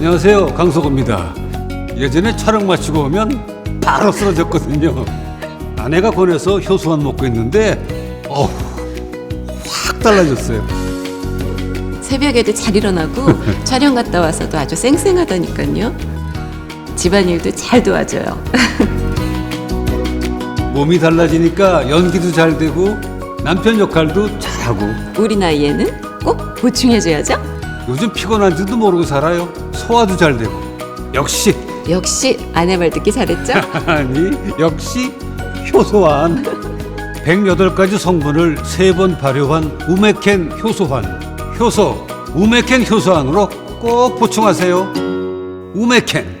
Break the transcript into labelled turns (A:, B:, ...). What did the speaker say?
A: 안녕하세요 강석호입니다 예전에 촬영 마치고 오면 바로 쓰러졌거든요 아내가 권해서 효소만 먹고 있는데 어우 확 달라졌어요
B: 새벽에도 잘 일어나고 촬영 갔다 와서도 아주 쌩쌩하다니까요. 집안일도 잘 도와줘요.
A: 몸이 달라지니까 연기도 잘 되고 남편 역할도 잘하고
B: 우리 나이에는 꼭 보충해줘야죠.
A: 요즘 피곤한지도 모르고 살아요 소화도 잘 되고. 역시.
B: 역시 아내 말 듣기 잘했죠?
A: 아니 역시 효소환. 108가지 성분을 세 번 발효한 우메켄 효소환. 효소 우메켄 효소환으로 꼭 보충하세요. 우메켄